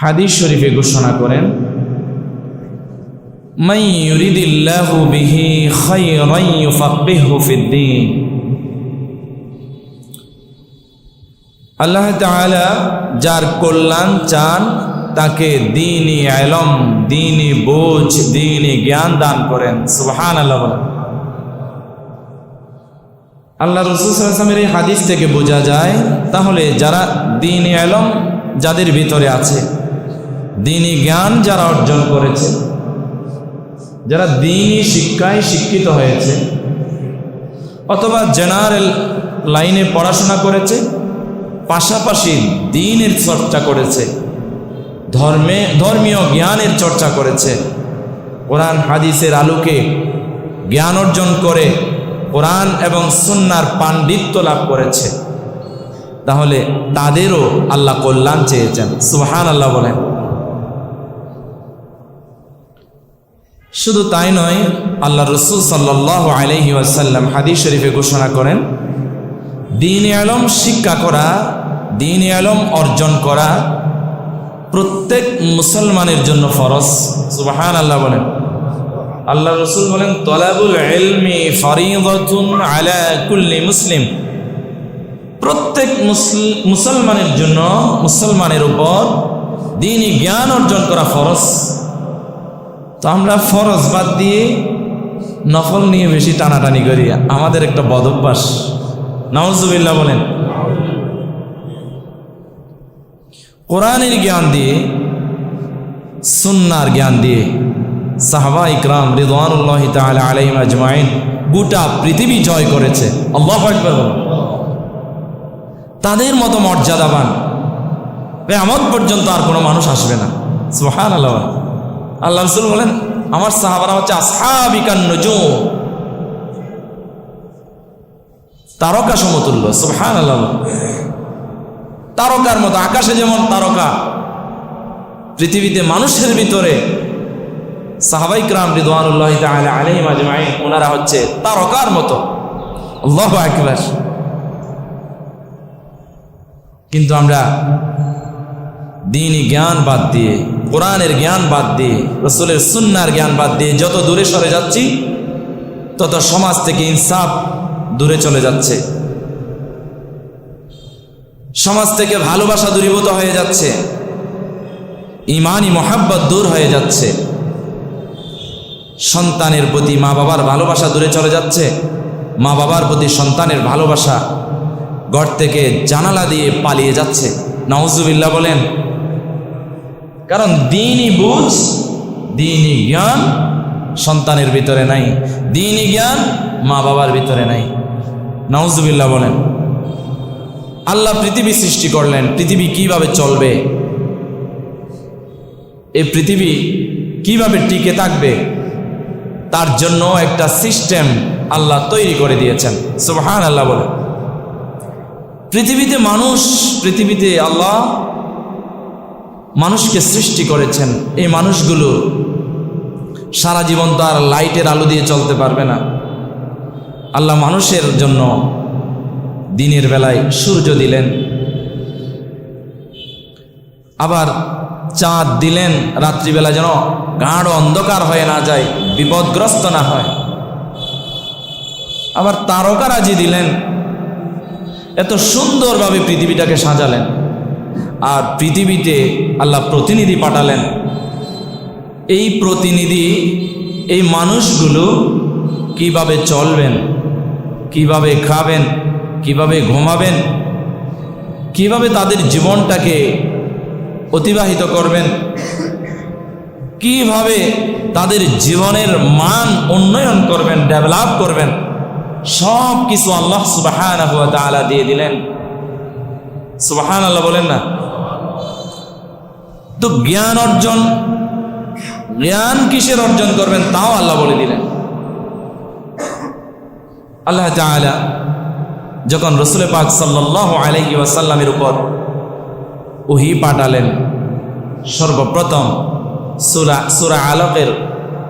হাদিস শরীফে ঘোষণা করেন বিহি ফিদ্দীন আল্লাহ যার কল্যাণ চান, তাকে দিনই আলম, দিনই বোঝ, দিনই জ্ঞান দান করেন। সুবহান আল্লাহ আল্লাহ রসুল এই হাদিস থেকে বোঝা যায়, তাহলে যারা দিন আলম, যাদের ভিতরে আছে দিনই জ্ঞান যারা অর্জন করেছে, যারা দিনই শিক্ষায় শিক্ষিত হয়েছে, অথবা জেনারেল লাইনে পড়াশোনা করেছে, পাশাপাশি দিনের চর্চা করেছে, ধর্মে, ধর্মীয় জ্ঞানের চর্চা করেছে, কোরআন হাদিসের আলোকে জ্ঞান অর্জন করে কোরআন এবং সুন্নার পাণ্ডিত্য লাভ করেছে। তাহলে তাদেরও আল্লাহ কল্যাণ চেয়েছেন। সুহান আল্লাহ বলেন। শুধু তাই নয়, আল্লাহ রসুল সাল্লাহ আলহি আসাল্লাম হাদিস শরীফে ঘোষণা করেন, দিন আলম শিক্ষা করা, দিন আলম অর্জন করা প্রত্যেক মুসলমানের জন্য ফরজ। সুবাহান আল্লাহ বলেন। আল্লাহ রসুল বলেন, তলাবুল এলমি মুসলিম। প্রত্যেক মুসলমানের জন্য মুসলমানের উপর দিনই জ্ঞান অর্জন করা ফরজ। তো আমরা ফরজ বাদ দিয়ে নফল নিয়ে বেশি টানাটানি করি। আমাদের একটা বদ অভ্যাস। বলেন। কোরআনের জ্ঞান দিয়ে, সুন্নার জ্ঞান দিয়ে সাহবা ইকরাম রিদওয়ানুল্লাহ তাআলা আলাইহিম আজমাইন গোটা পৃথিবী জয় করেছে। আল্লাহু তাদের মতো মর্যাদাবান পর্যন্ত আর কোনো মানুষ আসবে না। সুবহান আল্লাহ আল্লাহ রসুল বলেন, আমার সাহাবারা হচ্ছে আসহাবিকান নজুম। তারকা সমতুল্য আল্লাহ তারকার মতো, আকাশে যেমন তারকা, পৃথিবীতে মানুষের ভিতরে সাহাবাই ক্রাম রিদওয়ানুল্লাহ আলাইহিম আজমাইন, ওনারা হচ্ছে তারকার মতো। আল্লাহু আকবার। কিন্তু আমরা দিনই জ্ঞান বাদ দিয়ে, কোরআনের জ্ঞান বাদ দিয়ে, রসুলের সুন্নার জ্ঞান বাদ দিয়ে যত দূরে সরে যাচ্ছি, তত সমাজ থেকে ইনসাফ দূরে চলে যাচ্ছে। সমাজ থেকে ভালোবাসা দূরীভূত হয়ে যাচ্ছে। ইমানই মহাব্বত দূর হয়ে যাচ্ছে। সন্তানের প্রতি মা বাবার ভালোবাসা দূরে চলে যাচ্ছে। মা বাবার প্রতি সন্তানের ভালোবাসা ঘর থেকে জানালা দিয়ে পালিয়ে যাচ্ছে। নওয়াজুবিল্লাহ বলেন কারণ দিনই বুঝ, দিনই জ্ঞান সন্তানের ভিতরে নাই। দিনই জ্ঞান মা বাবার ভিতরে নাই। নওয়াজুবিল্লাহ বলেন, আল্লাহ পৃথিবী সৃষ্টি করলেন, পৃথিবী কীভাবে চলবে? এই পৃথিবী কীভাবে টিকে থাকবে? তার জন্য একটা সিস্টেম আল্লাহ তৈরি করে দিয়েছেন। সুবহান আল্লাহ বলে পৃথিবীতে মানুষ, পৃথিবীতে আল্লাহ মানুষকে সৃষ্টি করেছেন, এই মানুষগুলো সারা জীবন তো আর লাইটের আলো দিয়ে চলতে পারবে না। আল্লাহ মানুষের জন্য দিনের বেলায় সূর্য দিলেন, আবার চাঁদ দিলেন, রাত্রিবেলা যেন গাঢ় অন্ধকার হয়ে না যায়, বিপদগ্রস্ত না হয়। আবার তারকারাজি দিলেন, এত সুন্দরভাবে পৃথিবীটাকে সাজালেন। আর পৃথিবীতে আল্লাহ প্রতিনিধি পাঠালেন। এই প্রতিনিধি, এই মানুষগুলো কীভাবে চলবেন, কীভাবে খাবেন, কীভাবে ঘুমাবেন, কীভাবে তাদের জীবনটাকে অতিবাহিত করবেন, কীভাবে তাদের জীবনের মান উন্নয়ন করবেন, ডেভেলপ করবেন সব কিছু আল্লাহ সুবাহান দিয়ে দিলেন। সুবাহান আল্লাহ বলেন না? তো জ্ঞান অর্জন, জ্ঞান কিসের অর্জন করবেন তাও আল্লাহ বলে দিলেন। আল্লাহ তাআলা যখন রসুল পাক সাল্লাহ আলহি ওয়াসাল্লামের উপর ওহি পাঠালেন, সর্বপ্রথম সুরা সুরা আলকের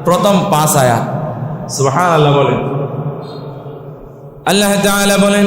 প্রথম পাঁচ আয়াত সুবাহান আল্লাহ বলেন। আল্লাহ তাআলা বলেন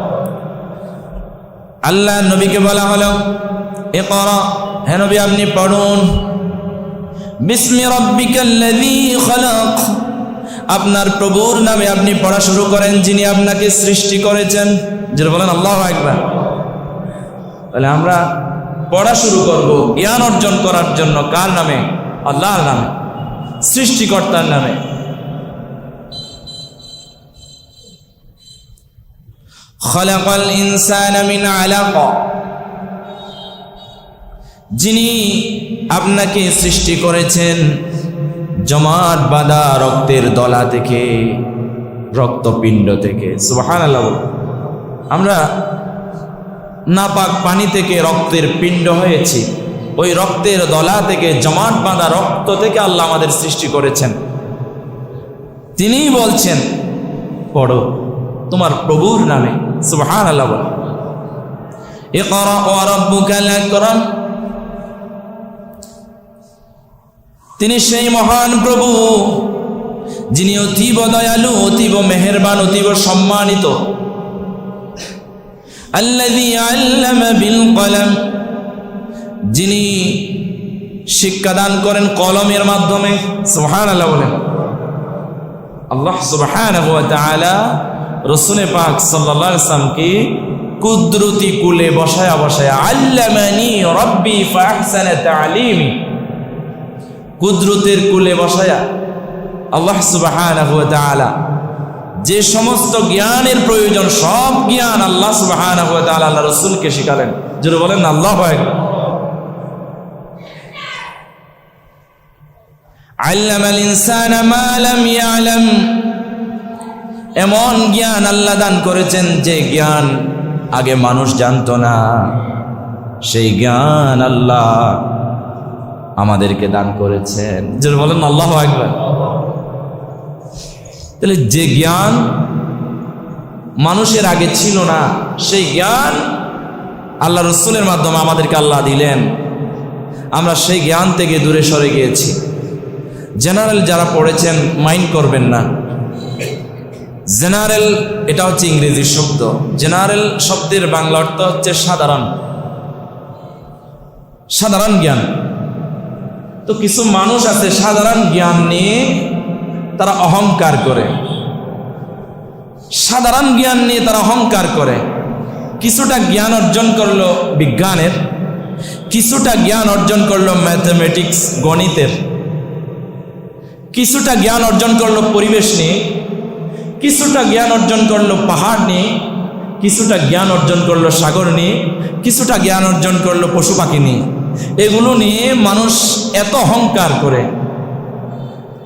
আল্লাহ নবীকে বলা হলো, ইকরা, হে নবী, আপনি পড়ুন। আপনার প্রভুর নামে আপনি পড়া শুরু করেন, যিনি আপনাকে সৃষ্টি করেছেন। যেটা বলেন, আল্লাহ একবার তাহলে আমরা পড়া শুরু করব জ্ঞান অর্জন করার জন্য কার নামে? আল্লাহর নামে, সৃষ্টিকর্তার নামে। খলাকাল ইনসান মিন আলাক। যিনি আপনাকে সৃষ্টি করেছেন জমাট বাঁধা রক্তের দলা থেকে, রক্তপিণ্ড থেকে। সুবাহান। আমরা নাপাক পানি থেকে রক্তের পিণ্ড হয়েছি। ওই রক্তের দলা থেকে, জমাট বাঁধা রক্ত থেকে আল্লাহ আমাদের সৃষ্টি করেছেন। তিনিই বলছেন, পড়ো। তোমার প্রভুর নামে সুবহান আল্লাহ তিনি সেই মহান প্রভু, যিনি অতীব দয়ালু, অতীব মেহেরবান, অতীব সম্মানিত। কলম, যিনি শিক্ষাদান করেন কলমের মাধ্যমে বলেন। আল্লাহ সুবহানাহু ওয়া তাআলা রসুলে পাক সাল্লাল্লাহু আলাইহি সাল্লামকে কুদরতি কুলে বসায়া বসায়া, আল্লামানি রব্বি ফাহসানা তালিমি। কুদরতের কুলে বসায়া আল্লাহ ওয়া যে সমস্ত জ্ঞানের প্রয়োজন, সব জ্ঞান আল্লাহ তাআলা আল্লাহ রাসূলকে শিখালেন। জোরে বলেন আল্লাহু আকবার। আল্লামাল ইনসানা মা লাম ইয়ালাম। এমন জ্ঞান আল্লাহ দান করেছেন যে জ্ঞান আগে মানুষ জানতো না। সেই জ্ঞান আল্লাহ আমাদেরকে দান করেছেন। যে বলেন আল্লাহ একবার তাহলে যে জ্ঞান মানুষের আগে ছিল না সেই জ্ঞান আল্লাহ রসুলের মাধ্যমে আমাদেরকে আল্লাহ দিলেন। আমরা সেই জ্ঞান থেকে দূরে সরে গিয়েছি। জেনারেল যারা পড়েছেন মাইন্ড করবেন না। জেনারেল, এটা হচ্ছে ইংরেজি শব্দ। জেনারেল শব্দের বাংলা অর্থ হচ্ছে সাধারণ। সাধারণ জ্ঞান। তো কিছু মানুষ আছে সাধারণ জ্ঞান নিয়ে তারা অহংকার করে। সাধারণ জ্ঞান নিয়ে তারা অহংকার করে। কিছুটা জ্ঞান অর্জন করল বিজ্ঞানের, কিছুটা জ্ঞান অর্জন করল ম্যাথমেটিক্স গণিতের, কিছুটা জ্ঞান অর্জন করল পরিবেশ নিয়ে কিছুটা জ্ঞান অর্জন করল পাহাড় নিয়ে, কিছুটা জ্ঞান অর্জন করল সাগর নিয়ে, কিছুটা জ্ঞান অর্জন করল পশু পাখি নিয়ে। এগুলো নিয়ে মানুষ এত অহংকার করে।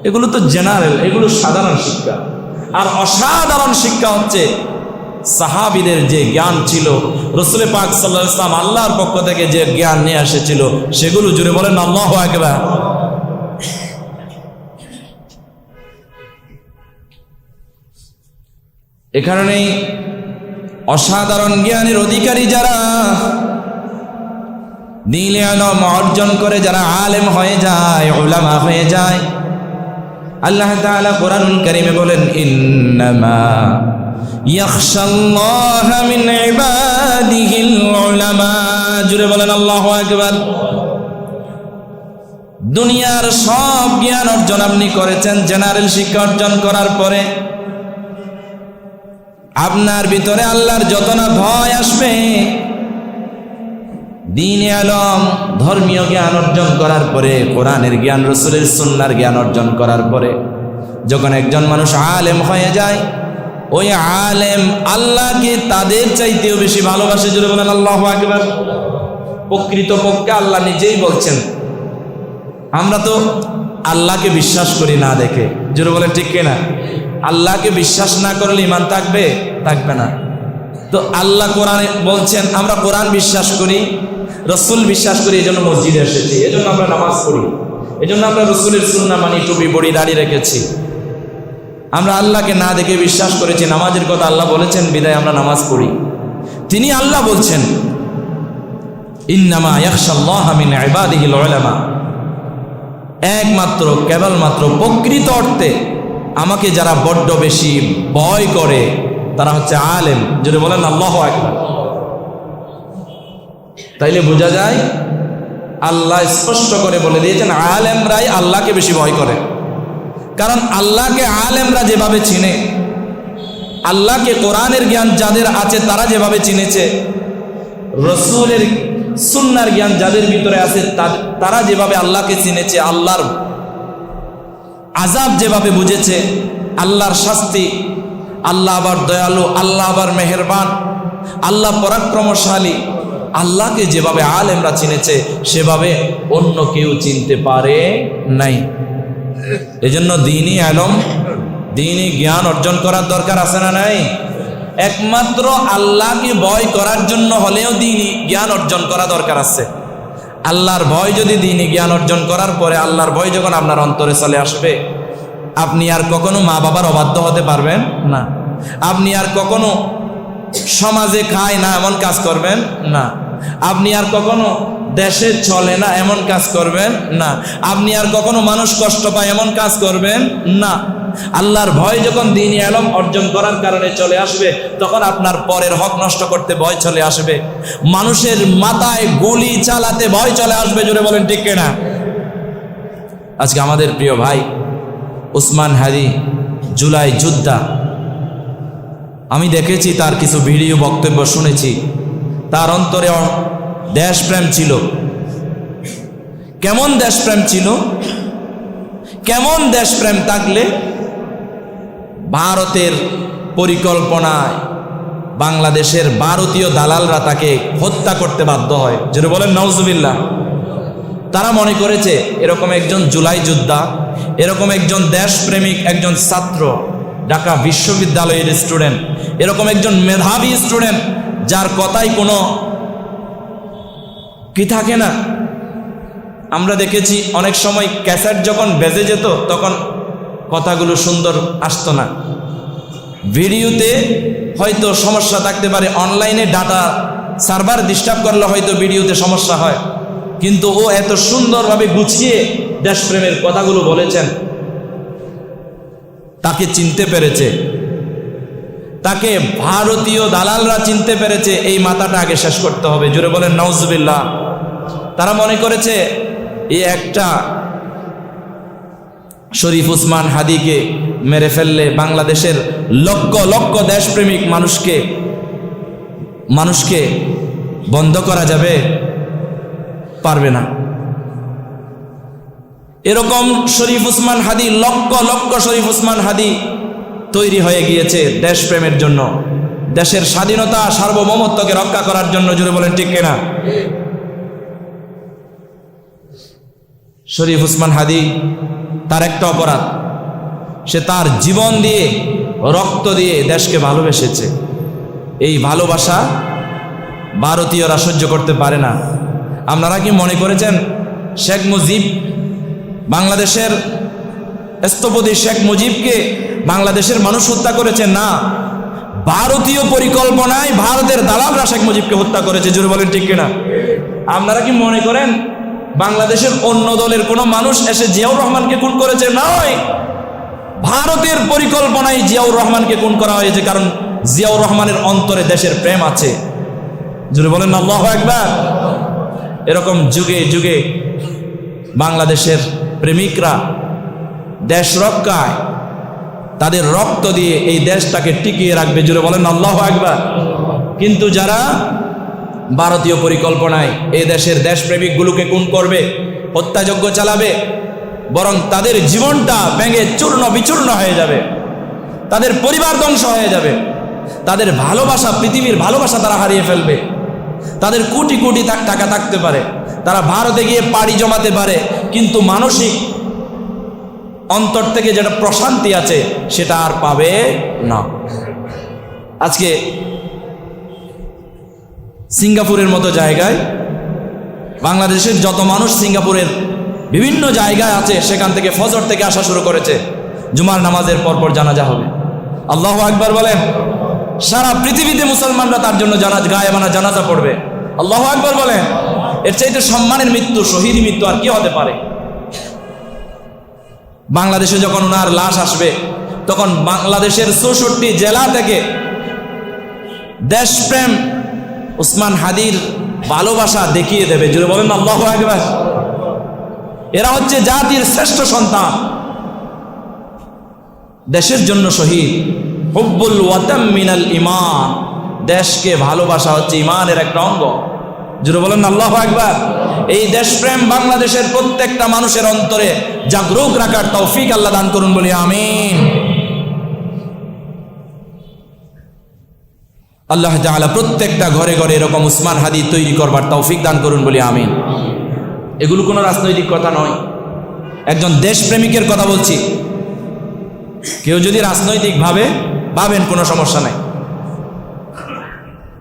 এগুলো তো জেনারেল এগুলো সাধারণ শিক্ষা। আর অসাধারণ শিক্ষা হচ্ছে সাহাবিদের যে জ্ঞান ছিল, রসুলে পাক সাল্লাহ ইসলাম আল্লাহর পক্ষ থেকে যে জ্ঞান নিয়ে এসেছিল, সেগুলো জুড়ে বলেন আল্লাহ একবার এ কারণেই অসাধারণ জ্ঞানের অধিকারী যারা দিলে আলম অর্জন করে যারা আলেম হয়ে যায় ওলামা হয়ে যায়, আল্লাহ তাআলা কোরআনুল কারীমে বলেন জুড়ে বলেন, আল্লাহু আকবার। দুনিয়ার সব জ্ঞান অর্জন আপনি করেছেন, জেনারেল শিক্ষা অর্জন করার পরে আপনার ভিতরে আল্লাহর যত না ভয় আসবে, দিন আলম, ধর্মীয় জ্ঞান অর্জন করার পরে, কোরআনের জ্ঞান, রসুলের সুন্নার জ্ঞান অর্জন করার পরে, যখন একজন মানুষ আলেম হয়ে যায়, ওই আলেম আল্লাহকে তাদের চাইতেও বেশি ভালোবাসে জুড়ে বলেন, আল্লাহ আকবার। প্রকৃত পক্ষে আল্লাহ নিজেই বলছেন। আমরা তো আল্লাহকে বিশ্বাস করি না দেখে, জোরে বলে ঠিক কিনা? আল্লাহকে বিশ্বাস না করলে ইমান থাকবে? থাকবে না। তো আল্লাহ কোরআনে বলছেন, আমরা কোরআন বিশ্বাস করি, রসুল বিশ্বাস করি এই জন্য মসজিদে এসেছি। এই জন্য আমরা নামাজ পড়ি। এই জন্য আমরা রসুলের সুন্না মানি, টুপি বড়ি দাঁড়িয়ে রেখেছি। আমরা আল্লাহকে না দেখে বিশ্বাস করেছি, নামাজের কথা আল্লাহ বলেছেন, বিদায় আমরা নামাজ পড়ি। তিনি আল্লাহ বলছেন একমাত্র, কেবলমাত্র প্রকৃত অর্থে আমাকে যারা বড্ড বেশি ভয় করে, তারা হচ্ছে আলেম। যদি বলেন আল্লাহ একবার তাইলে বোঝা যায়, আল্লাহ স্পষ্ট করে বলে দিয়েছেন, আলেমরাই আল্লাহকে বেশি ভয় করে। কারণ আল্লাহকে আলেমরা যেভাবে চিনে, আল্লাহকে কোরআনের জ্ঞান যাদের আছে তারা যেভাবে চিনেছে, রসুলের সুন্নার জ্ঞান যাদের ভিতরে আছে তারা যেভাবে আল্লাহকে চিনেছে, আল্লাহর আজাব যেভাবে বুঝেছে, আল্লাহর শাস্তি, আল্লাহ আবার দয়ালু, আল্লাহ আবার মেহেরবান, আল্লাহ পরাক্রমশালী, আল্লাহকে যেভাবে আলেমরা চিনেছে, সেভাবে অন্য কেউ চিনতে পারে নাই। এজন্য দিনই আলম, দিনই জ্ঞান অর্জন করার দরকার আছে না নাই? একমাত্র আল্লাহকে ভয় করার জন্য হলেও দিনই জ্ঞান অর্জন করা দরকার আছে। আল্লাহর ভয় যদি দিনই জ্ঞান অর্জন করার পরে আল্লাহর ভয় যখন আপনার অন্তরে চলে আসবে, আপনি আর কখনো মা বাবার অবাধ্য হতে পারবেন না। আপনি আর কখনো সমাজে খায় না এমন কাজ করবেন না। আপনি আর কখনো দেশে চলে না এমন কাজ করবেন না। আপনি আর কখনো মানুষ কষ্ট পায় এমন কাজ করবেন না। আল্লাহর ভয় যখন দিনই আলম অর্জন করার কারণে চলে আসবে, তখন আপনার পরের হক নষ্ট করতে ভয় চলে আসবে। মানুষের মাথায় গুলি চালাতে ভয় চলে আসবে জুড়ে বলেন ঠিক কিনা? আজকে আমাদের প্রিয় ভাই উসমান হাদি জুলাই যোদ্ধা, আমি দেখেছি তার কিছু ভিডিও বক্তব্য শুনেছি। তার অন্তরে দেশপ্রেম ছিল। কেমন দেশপ্রেম ছিল? কেমন দেশপ্রেম থাকলে ভারতের পরিকল্পনায় বাংলাদেশের ভারতীয় দালালরা তাকে হত্যা করতে বাধ্য হয়। যেটা বলেন নওজুবিল্লাহ তারা মনে করেছে, এরকম একজন জুলাই যোদ্ধা, এরকম একজন দেশপ্রেমিক, একজন ছাত্র, ঢাকা বিশ্ববিদ্যালয়ের স্টুডেন্ট, এরকম একজন মেধাবী স্টুডেন্ট, যার কথাই কোনো কি থাকে না। আমরা দেখেছি অনেক সময় ক্যাসেট যখন বেজে যেত, তখন কথাগুলো সুন্দর আসতো না। ভিডিওতে হয়তো সমস্যা থাকতে পারে, অনলাইনে ডাটা সার্ভার ডিস্টার্ব করলে হয়তো ভিডিওতে সমস্যা হয়। কিন্তু ও এত সুন্দরভাবে গুছিয়ে দেশপ্রেমের কথাগুলো বলেছেন। তাকে চিনতে পেরেছে। তাকে ভারতীয় দালালরা চিনতে পেরেছে, এই মাথাটা আগে শেষ করতে হবে। জুড়ে বলেন নওজবিল্লা তারা মনে করেছে এই একটা শরীফ উসমান হাদিকে মেরে ফেললে বাংলাদেশের লক্ষ লক্ষ দেশপ্রেমিক মানুষকে মানুষকে বন্ধ করা যাবে, পারবে না। এরকম শরীফ উসমান হাদি, লক্ষ লক্ষ শরীফ উসমান হাদি তৈরি হয়ে গিয়েছে দেশপ্রেমের জন্য। দেশের স্বাধীনতা, সার্বভৌমত্বকে রক্ষা করার জন্য জুড়ে বলেন ঠিক কিনা? শরীফ উসমান হাদি, তার একটা অপরাধ। সে তার জীবন দিয়ে, রক্ত দিয়ে দেশকে ভালোবেসেছে। এই ভালোবাসা ভারতীয়রা সহ্য করতে পারে না। আপনারা কি মনে করেছেন, শেখ মুজিব বাংলাদেশের স্থপতি শেখ মুজিবকে বাংলাদেশের মানুষ হত্যা করেছে? না। ভারতীয় পরিকল্পনায় ভারতের দালালরা শেখ মুজিবকে হত্যা করেছে। জোরে বলেন ঠিক কিনা? আপনারা কি মনে করেন বাংলাদেশের অন্য দলের কোনো মানুষ এসে জিয়াউর রহমানকে খুন করেছে নয়। ভারতের পরিকল্পনায় জিয়াউর রহমানকে খুন করা হয়েছে কারণ জিয়াউর রহমানের অন্তরে দেশের প্রেম আছে। জুড়ে বলেন আল্লাহ একবার এরকম যুগে যুগে বাংলাদেশের প্রেমিকরা দেশ রক্ষায়, তাদের রক্ত দিয়ে এই দেশটাকে টিকিয়ে রাখবে। জুড়ে বলেন আল্লাহ একবার কিন্তু যারা ভারতীয় পরিকল্পনায় এ দেশের দেশপ্রেমিকগুলোকে খুন করবে, হত্যাযজ্ঞ চালাবে, বরং তাদের জীবনটা ব্যাঙে চূর্ণ বিচূর্ণ হয়ে যাবে। তাদের পরিবার ধ্বংস হয়ে যাবে। তাদের ভালোবাসা, পৃথিবীর ভালোবাসা তারা হারিয়ে ফেলবে। তাদের কোটি কোটি টাকা থাকতে পারে। তারা ভারতে গিয়ে পাড়ি জমাতে পারে। কিন্তু মানসিক অন্তর থেকে যেটা প্রশান্তি আছে, সেটা আর পাবে না। আজকে সিঙ্গাপুরের মতো জায়গায়, বাংলাদেশের যত মানুষ সিঙ্গাপুরের বিভিন্ন জায়গায় আছে, সেখান থেকে ফজর থেকে আসা শুরু করেছে, জুমার নামাজের পরপর জানাজা হবে। আল্লাহ আকবার বলেন, সারা পৃথিবীতে মুসলমানরা তার জন্য জানা গায়েবানা জানাজা পড়বে। আল্লাহ আকবার বলেন, এর চাইতে সম্মানের মৃত্যু, শহীদ মৃত্যু আর কি হতে পারে? বাংলাদেশে যখন ওনার লাশ আসবে, তখন বাংলাদেশের চৌষট্টি জেলা থেকে দেশপ্রেম উসমান হাদির ভালোবাসা দেখিয়ে দেবে। জুড়ে বলেন, আল্লাহ একবার এরা হচ্ছে জাতির শ্রেষ্ঠ সন্তান। দেশের জন্য শহীদ। হুব্বুল ওয়াতাম মিনাল ইমান দেশকে ভালোবাসা হচ্ছে ইমানের একটা অঙ্গ। জুড়ে বলেন, আল্লাহ একবার এই দেশপ্রেম বাংলাদেশের প্রত্যেকটা মানুষের অন্তরে জাগরুক রাখার তৌফিক আল্লাহ দান করুন বলি, আমিন। আল্লাহ তাআলা প্রত্যেকটা ঘরে ঘরে এরকম উসমান হাদি তৈরি করবার তৌফিক দান করুন বলি আমিন। এগুলো কোনো রাজনৈতিক কথা নয়। একজন দেশপ্রেমিকের কথা বলছি। কেউ যদি রাজনৈতিকভাবে ভাবেন কোনো সমস্যা নাই।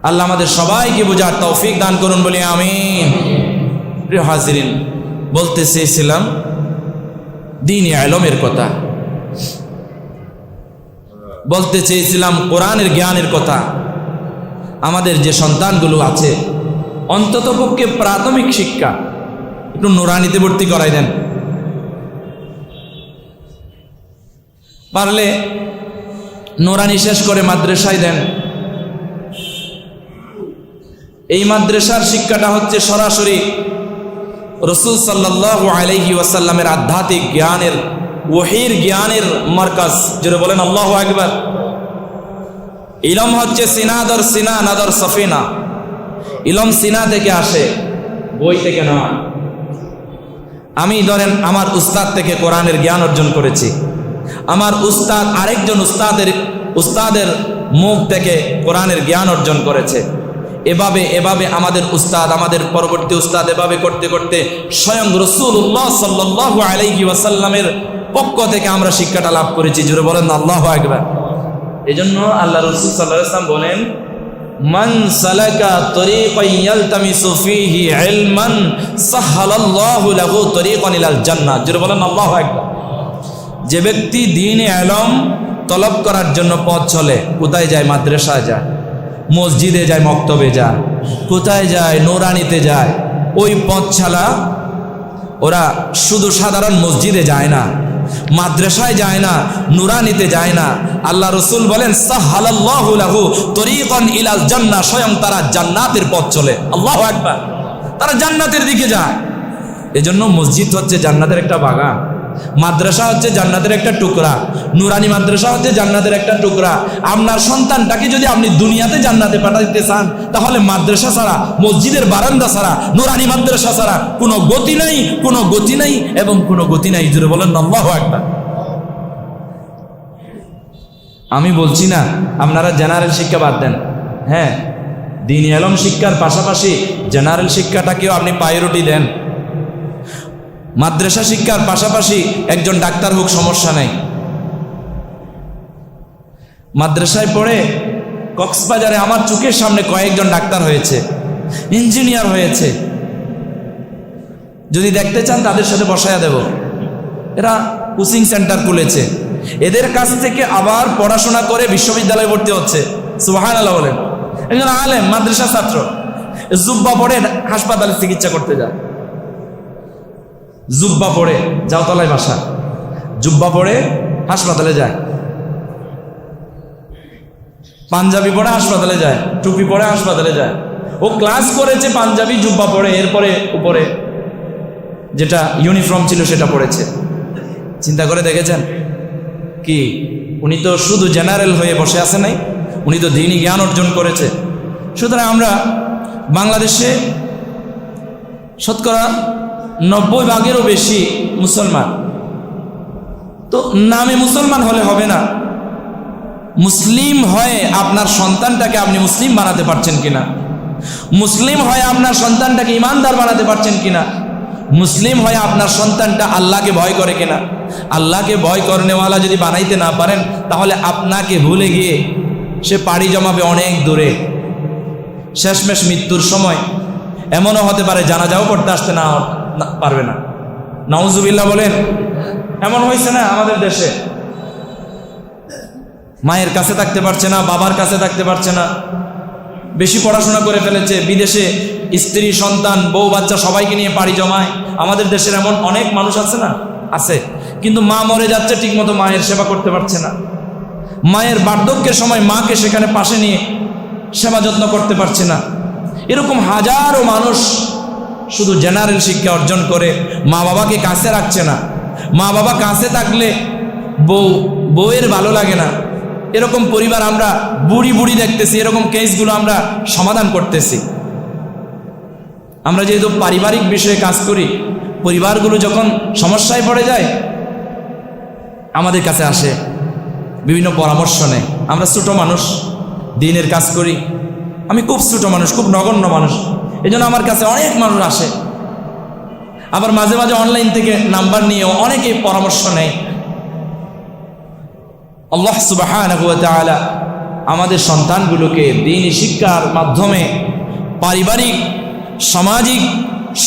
আল্লাহ আমাদের সবাইকে বোঝার তৌফিক দান করুন বলি আমিন। প্রিয় হাজিরিন, বলতে চেয়েছিলাম, দিন আলমের কথা। বলতে চেয়েছিলাম কোরআনের জ্ঞানের কথা। আমাদের যে সন্তানগুলো আছে অন্তত পক্ষে প্রাথমিক শিক্ষা একটু নোরানিতে ভর্তি করাই দেন। পারলে নোরানি শেষ করে মাদ্রাসায় দেন। এই মাদ্রাসার শিক্ষাটা হচ্ছে সরাসরি রসুল সাল্লাহ আলহি ওয়াসাল্লামের আধ্যাত্মিক জ্ঞানের, ওহির জ্ঞানের মার্কাজ। যেটা বলেন, আল্লাহ একবার ইলম হচ্ছে সিনাদর সিনা নাদর সফিনা। ইলম সিনা থেকে আসে, বই থেকে নয় আমি ধরেন আমার উস্তাদ থেকে কোরআনের জ্ঞান অর্জন করেছি। আমার উস্তাদ আরেকজন উস্তাদের উস্তাদের মুখ থেকে কোরআনের জ্ঞান অর্জন করেছে। এভাবে এভাবে আমাদের উস্তাদ, আমাদের পরবর্তী উস্তাদ এভাবে করতে করতে স্বয়ং রসুল্লাহ সাল্লাহ আলাইহি ওয়াসাল্লামের পক্ষ থেকে আমরা শিক্ষাটা লাভ করেছি। জুড়ে বলেন আল্লাহ একবার এই জন্য আল্লাহ রসুল সাল্লাহ ইসলাম বলেন, মান সালাকা তরিকান ইয়ালতামিসু ফীহি ইলমান, সাহালাল্লাহু লাহু তরিকান ইলাল জান্নাহ। জোরে বলেন, আল্লাহু আকবার। যে ব্যক্তি দ্বীনে ইলম তলব করার জন্য পথ চলে, কোথায় যায়? মাদ্রাসায় যায়, মসজিদে যায়, মক্তবে যায়, কোথায় যায়? নোরানিতে যায়। ওই পথ ছাড়া ওরা শুধু সাধারণ মসজিদে যায় না মাদ্রাসায় যায় না, নুরানিতে যায় না। আল্লাহ রসুল বলেন, সাহালাল্লাহু তরিকন ইলাল জান্না স্বয়ং তারা জান্নাতের পথ চলে। আল্লাহ একবার তারা জান্নাতের দিকে যায়। এজন্য মসজিদ হচ্ছে জান্নাতের একটা বাগান। মাদ্রাসা হচ্ছে জান্নাতের একটা টুকরা, নুরানি মাদ্রাসা হচ্ছে জান্নাতের একটা টুকরা। আপনার সন্তানটাকে যদি আপনি দুনিয়াতে জান্নাতে পাঠাতে চান, তাহলে মাদ্রাসা ছাড়া, মসজিদের বারান্দা ছাড়া, নুরানি মাদ্রাসা ছাড়া কোনো গতি নাই, কোনো গতি নাই এবং কোনো গতি নাই। জুড়ে বলেন আল্লাহ একটা আমি বলছি না, আপনারা জেনারেল শিক্ষা বাদ দেন। হ্যাঁ দিন এলম শিক্ষার পাশাপাশি জেনারেল শিক্ষাটাকেও আপনি পায়রটি দেন। মাদ্রাসা শিক্ষার পাশাপাশি একজন ডাক্তার হোক, সমস্যা নেই। মাদ্রাসায় পড়ে কক্সবাজারে আমার চোখের সামনে কয়েকজন ডাক্তার হয়েছে, ইঞ্জিনিয়ার হয়েছে। যদি দেখতে চান, তাদের সাথে বসায়া দেব। এরা কোচিং সেন্টার খুলেছে। এদের কাছ থেকে আবার পড়াশোনা করে বিশ্ববিদ্যালয়ে ভর্তি হচ্ছে। সুহান আল্লাহ বলেন। একজন আলেম মাদ্রাসা ছাত্র। জুব্বা পড়ে হাসপাতালে চিকিৎসা করতে যায়। জুব্বা পড়ে যাওতলায় বাসা। জুব্বা পড়ে, হাসপাতালে যায়। পাঞ্জাবি পরে হাসপাতালে যায়। টুপি পরে হাসপাতালে যায়। ও ক্লাস করেছে পাঞ্জাবি, জুব্বা পরে এরপরে উপরে যেটা ইউনিফর্ম ছিল সেটা পড়েছে। চিন্তা করে দেখেছেন? কি, উনি তো শুধু জেনারেল হয়ে বসে আছে নাই, উনি তো দিনই জ্ঞান অর্জন করেছে। সুতরাং আমরা বাংলাদেশে শতকরা নব্বই ভাগেরও বেশি মুসলমান। তো নামে মুসলমান হলে হবে না। মুসলিম হয়ে আপনার সন্তানটাকে আপনি মুসলিম বানাতে পারছেন কিনা? মুসলিম হয়ে আপনার সন্তানটাকে ইমানদার বানাতে পারছেন কিনা? মুসলিম হয়ে আপনার সন্তানটা আল্লাহকে ভয় করে কিনা? আল্লাহকে ভয় করেনেওয়ালা যদি বানাইতে না পারেন, তাহলে আপনাকে ভুলে গিয়ে সে পাড়ি জমাবে অনেক দূরে। শেষমেশ মৃত্যুর সময় এমনও হতে পারে, জানাজাও পড়তে আসতে না। না- পারবে না। নাউজুবিল্লাহ বলেন, এমন হয়েছে না আমাদের দেশে। মায়ের কাছে থাকতে পারছে না, বাবার কাছে থাকতে পারছে না। বেশি পড়াশোনা করে ফেলেছে, বিদেশে স্ত্রী, সন্তান, বউ, বাচ্চা সবাইকে নিয়ে পাড়ি জমায়। আমাদের দেশের এমন অনেক মানুষ আছে না? আছে। কিন্তু মা মরে যাচ্ছে, ঠিকমতো মায়ের সেবা করতে পারছে না। মায়ের বার্ধক্যের সময় মাকে সেখানে পাশে নিয়ে সেবা যত্ন করতে পারছে না। এরকম হাজারো মানুষ শুধু জেনারেল শিক্ষা অর্জন করে, মা বাবাকে কাছে রাখছে না। মা বাবা কাছে থাকলে বউ, বউয়ের ভালো লাগে না। এরকম পরিবার আমরা বুড়ি বুড়ি দেখতেছি, এরকম কেসগুলো আমরা সমাধান করতেছি। আমরা যেহেতু পারিবারিক বিষয়ে কাজ করি, পরিবারগুলো যখন সমস্যায় পড়ে যায়, আমাদের কাছে আসে, বিভিন্ন পরামর্শ নেয়। আমরা ছোটো মানুষ, দিনের কাজ করি। আমি খুব ছোটো মানুষ, খুব নগণ্য মানুষ। এই জন্য আমার কাছে অনেক মানুষ আসে। আবার মাঝে মাঝে অনলাইন থেকে নাম্বার নিয়েও অনেকে পরামর্শ নেয়। আল্লাহ সুবাহ আমাদের সন্তানগুলোকে দিনই শিক্ষার মাধ্যমে পারিবারিক, সামাজিক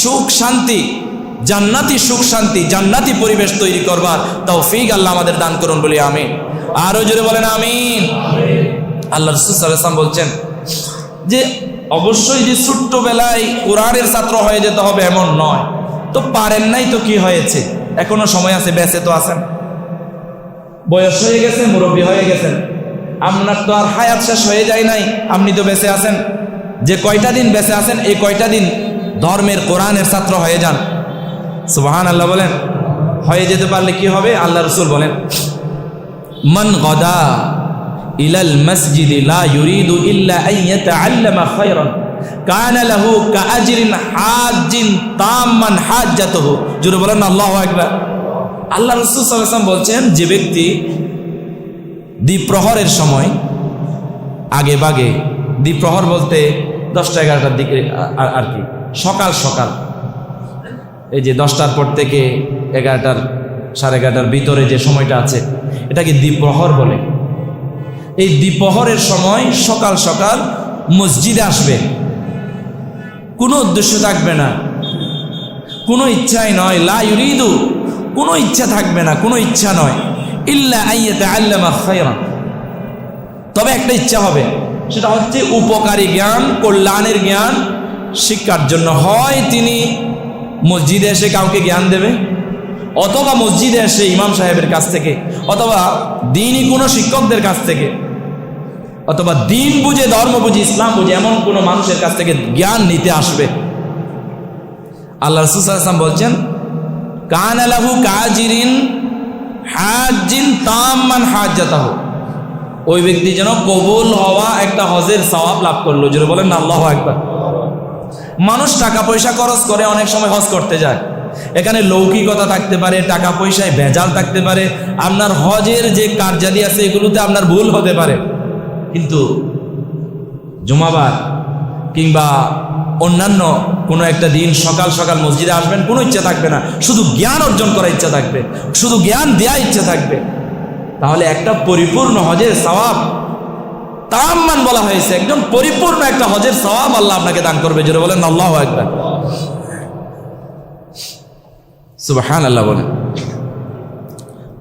সুখ শান্তি, জান্নাতি সুখ শান্তি, জান্নাতি পরিবেশ তৈরি করবার তাও ফিক আল্লাহ আমাদের দান করুন বলি আমি আরও জোরে বলেন আমিন। আল্লাহ রসুলাম বলছেন যে অবশ্যই যে ছোট্টবেলায় কোরআনের ছাত্র হয়ে যেতে হবে এমন নয়। তো পারেন নাই তো কি হয়েছে? এখনও সময় আছে বেঁচে তো আছেন। বয়স হয়ে গেছে, মুরব্বী হয়ে গেছেন। আপনার তো আর হায়াত শেষ হয়ে যায় নাই, আপনি তো বেঁচে আছেন। যে কয়টা দিন বেঁচে আছেন, এই কয়টা দিন ধর্মের কোরআনের ছাত্র হয়ে যান। সুবাহান আল্লাহ বলেন। হয়ে যেতে পারলে কি হবে? আল্লাহ রসুল বলেন, মন গদা ইলাল মসজিদ লা ইউরিদু ইল্লা আন ইয়াতাআল্লামা খায়রান। কানা লাহু কাআজরিন হাজ্জিন তাম্মান হাজ্জাতুহু। জোরে বলেন আল্লাহু আকবার। আল্লাহ রসুল সাল্লাম বলছেন, যে ব্যক্তি দ্বীপ্রহরের সময় আগে বাগে, দ্বীপ্রহর বলতে দশটা এগারোটার দিকে আর কি, সকাল সকাল। এই যে দশটার পর থেকে এগারোটার, সাড়ে এগারোটার ভিতরে যে সময়টা আছে, এটাকে দ্বীপ্রহর বলে। এই দ্বীপ্রহরের সময় সকাল সকাল মসজিদে আসবে। কোনো উদ্দেশ্য থাকবে না। কোনো ইচ্ছাই নয়। লা ইউরিদু। কোনো ইচ্ছা থাকবে না। কোনো ইচ্ছা নয়। ইল্লা আইয়াতে আল্লামা খায়রান। তবে একটা ইচ্ছা হবে। সেটা হচ্ছে উপকারী জ্ঞান, কল্যাণের জ্ঞান। শিক্ষার জন্য হয় তিনি মসজিদে এসে কাউকে জ্ঞান দেবে। অথবা মসজিদে এসে ইমাম সাহেবের কাছ থেকে, অথবা দিনই কোনো শিক্ষকদের কাছ থেকে অথবা দিন বুঝে, ধর্ম বুঝে, ইসলাম বুঝে এমন কোনো মানুষের কাছ থেকে জ্ঞান নিতে আসবে। আল্লাহ রসুলাম বলছেন, কান আলাহু কাজিরিন হাজিন তাম্মান হাজাতাহ ওই ব্যক্তি যেন কবুল হওয়া একটা হজের সওয়াব লাভ করল। যেটা বলেন আল্লাহ একবার মানুষ টাকা পয়সা খরচ করে, অনেক সময় হজ করতে যায়। এখানে লৌকিকতা থাকতে পারে, টাকা পয়সায় ভেজাল থাকতে পারে, আপনার হজের যে কার্যাদি আছে, এগুলোতে আপনার ভুল হতে পারে। কিন্তু জুমাবার কিংবা অন্যান্য কোনো একটা দিন সকাল সকাল মসজিদে আসবেন, কোনো ইচ্ছা থাকবে না। শুধু জ্ঞান অর্জন করার ইচ্ছা থাকবে। শুধু জ্ঞান দেওয়া ইচ্ছা থাকবে। তাহলে একটা পরিপূর্ণ হজের সওয়াব তাম্মান বলা হয়েছে। একজন পরিপূর্ণ একটা হজের সওয়াব আল্লাহ আপনাকে দান করবে। যেটা বলেন, আল্লাহ একবার সুবাহান আল্লাহ বলেন।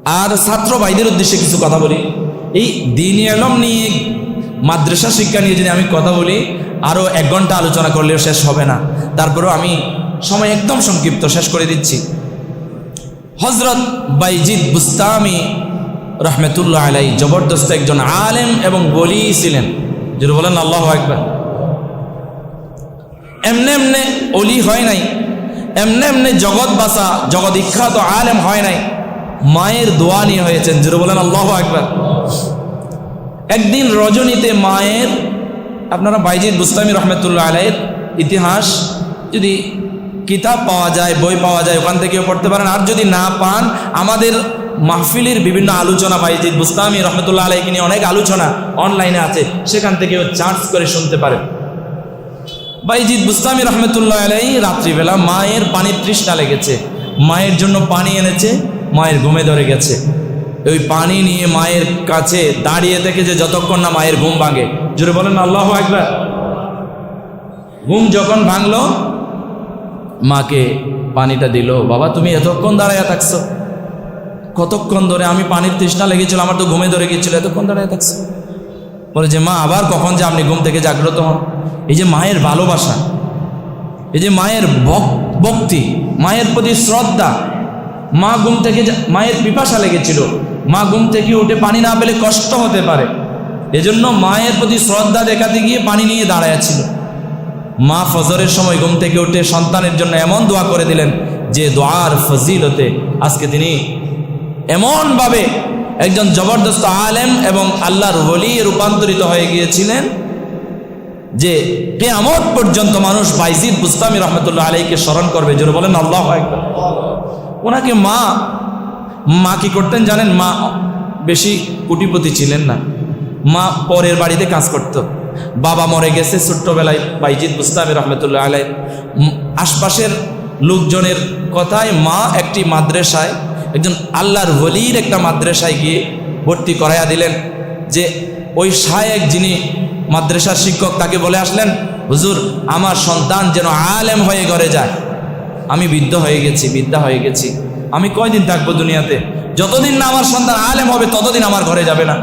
আর ছাত্র ভাইদের উদ্দেশ্যে কিছু কথা বলি। এই দিন এলম নিয়ে মাদ্রাসা শিক্ষা নিয়ে যদি আমি কথা বলি আরও এক ঘণ্টা আলোচনা করলেও শেষ হবে না। তারপরেও আমি সময় একদম সংক্ষিপ্ত শেষ করে দিচ্ছি। হজরত বাইজিদ বুস্তামি রহমতুল্লাহ আলাই জবরদস্ত একজন আলেম এবং বলি ছিলেন। যদি বলেন, আল্লাহ একবার এমনে এমনে অলি হয় নাই। এমনে এমনে জগৎ বাসা, জগৎ বিখ্যাত আলেম হয় নাই। মায়ের দোয়া নিয়ে হয়েছেন। যেটা বলেন, আল্লাহ একবার একদিন রজনীতে মায়ের, আপনারা বাইজিদ বুস্তামি রহমতুল্লাহ আলাইয়ের ইতিহাস যদি কিতাব পাওয়া যায়, বই পাওয়া যায়, ওখান থেকেও পড়তে পারেন। আর যদি না পান, আমাদের মাহফিলের বিভিন্ন আলোচনা বাইজিদ বুস্তামি রহমতুল্লাহ আলাইকে নিয়ে অনেক আলোচনা অনলাইনে আছে, সেখান থেকেও চার্জ করে শুনতে পারেন। বাইজিদ বুস্তামি রহমতুল্লাহ আলাই রাত্রিবেলা মায়ের পানির তৃষ্ণা লেগেছে। মায়ের জন্য পানি এনেছে, মায়ের ঘুমে ধরে গেছে। ওই পানি নিয়ে মায়ের কাছে দাঁড়িয়ে থেকে যে যতক্ষণ না মায়ের ঘুম ভাঙে। জোরে বলেন আল্লাহ একবার ঘুম যখন ভাঙলো, মাকে পানিটা দিল, বাবা, তুমি এতক্ষণ দাঁড়াইয়া থাকছো? কতক্ষণ ধরে আমি পানির তৃষ্ণা লেগেছিল, আমার তো ঘুমে ধরে গিয়েছিল এতক্ষণ দাঁড়াইয়া থাকছো? বলে যে, মা, আবার কখন যে আপনি ঘুম থেকে জাগ্রত হন? এই যে মায়ের ভালোবাসা, এই যে মায়ের ভক- ভক্তি, মায়ের প্রতি শ্রদ্ধা, মা ঘুম থেকে মায়ের পিপাসা লেগেছিল মা ঘুম থেকে উঠে পানি না পেলে কষ্ট হতে পারে। এজন্য মায়ের প্রতি শ্রদ্ধা দেখাতে গিয়ে পানি নিয়ে দাঁড়াইয়াছিল। মা ফজরের সময় ঘুম থেকে উঠে সন্তানের জন্য এমন দোয়া করে দিলেন যে দোয়ার ফজিলতে আজকে তিনি এমনভাবে একজন জবরদস্ত আলেম এবং আল্লাহর ওলি রূপান্তরিত হয়ে গিয়েছিলেন যে কেয়ামত পর্যন্ত মানুষ বাইজিদ বুস্তামি রহমতুল্লাহ আলাইকে স্মরণ করবে। জোরে বলেন, আল্লাহ ওনাকে মা মা কি করতেন জানেন? মা বেশি কুটিপতি ছিলেন না। মা পরের বাড়িতে কাজ করত। বাবা মরে গেছে ছোট্টবেলায় বাইজিদ বুস্তামি রহমতুল্লাহ আলাই আশপাশের লোকজনের কথায় মা একটি মাদ্রাসায়, একজন আল্লাহর ওলির একটা মাদ্রাসায় গিয়ে ভর্তি করাইয়া দিলেন যে ওই শায়েক যিনি মাদ্রাসার শিক্ষক তাকে বলে আসলেন, হুজুর, আমার সন্তান যেন আলেম হয়ে ঘরে যায়। আমি বৃদ্ধ হয়ে গেছি বিদ্যা হয়ে গেছি। আমি কয়দিন থাকব দুনিয়াতে? যতদিন না আমার সন্তান আলেম হবে, ততদিন আমার ঘরে যাবে না।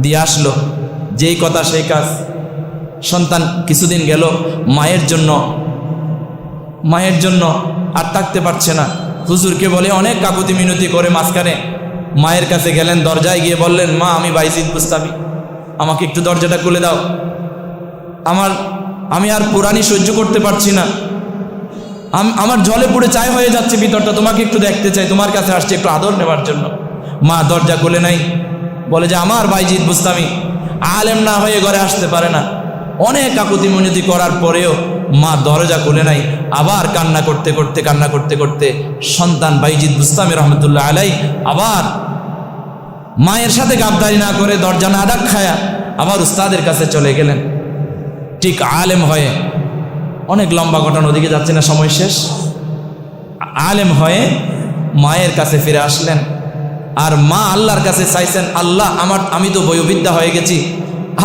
দিয়ে আসলো, যেই কথা সেই কাজ। সন্তান কিছুদিন গেল, মায়ের জন্য মায়ের জন্য আর থাকতে পারছে না। হুজুরকে বলে, অনেক কাকুতি মিনতি করে মাঝখানে। মায়ের কাছে গেলেন, দরজায় গিয়ে বললেন, মা, আমি বাইজিদ বুস্তাবি আমাকে একটু দরজাটা খুলে দাও। আমার, আমি আর পুরানি সহ্য করতে পারছি না। আমার জলে পুড়ে চাই হয়ে যাচ্ছে ভিতরটা, তোমাকে একটু দেখতে চাই, তোমার কাছে আসছে একটু আদর নেবার জন্য। মা দরজা খুলে নাই, বলে যে, আমার বাইজিদ বুস্তামি আলেম না হয়ে ঘরে আসতে পারে না। অনেক কাকুতি মনিতি করার পরেও মা দরজা খুলে নাই, আবার কান্না করতে করতে, কান্না করতে করতে সন্তান বাইজিদ বুস্তামি রহমতুল্লাহ আলাই আবার মায়ের সাথে গাবদারি না করে দরজা না ডাক খায়া আবার উস্তাদের কাছে চলে গেলেন। ঠিক আলেম হয়ে অনেক লম্বা ঘটনা ওদিকে যাচ্ছে না, সময় শেষ। আলেম হয়ে মায়ের কাছে ফিরে আসলেন। আর মা আল্লাহর কাছে চাইছেন, আল্লাহ, আমার, আমি তো বয়োবিদ্যা হয়ে গেছি।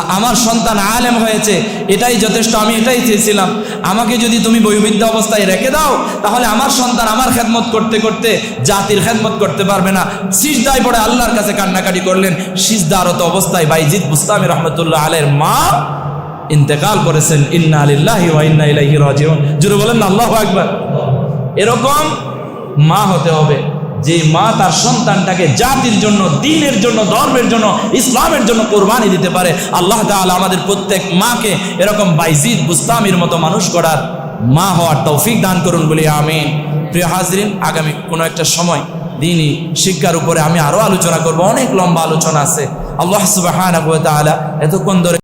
আমার সন্তান আলেম হয়েছে, এটাই যথেষ্ট, আমি এটাই চেয়েছিলাম। আমাকে যদি তুমি বয়োবিদ্যা অবস্থায় রেখে দাও, তাহলে আমার সন্তান আমার খেদমত করতে করতে জাতির খেদমত করতে পারবে না। সিজদায় পড়ে আল্লাহর কাছে কান্নাকাটি করলেন। সিজদারত অবস্থায় বাইজিদ বুস্তামি রহমতুল্লাহ আলের মা ইন্তেকাল করেছেন, ইন্না আলিল্লাহি ওয়া ইন্না ইলাইহি রাজিউন। জুড়ে বলেন না আল্লাহু আকবার। এরকম মা হতে হবে, যে মা তার সন্তানটাকে জাতির জন্য, দিনের জন্য, ধর্মের জন্য, ইসলামের জন্য কোরবানি দিতে পারে। আল্লাহ তাআলা আমাদের প্রত্যেক মাকে এরকম বাইজিদ, বুস্তামির মতো মানুষ করার মা হওয়ার তৌফিক দান করুন বলি আমিন। প্রিয় হাজরিন, আগামী কোনো একটা সময় দিনই শিক্ষার উপরে আমি আরও আলোচনা করব। অনেক লম্বা আলোচনা আছে। আল্লাহ তাআলা এতক্ষণ ধরে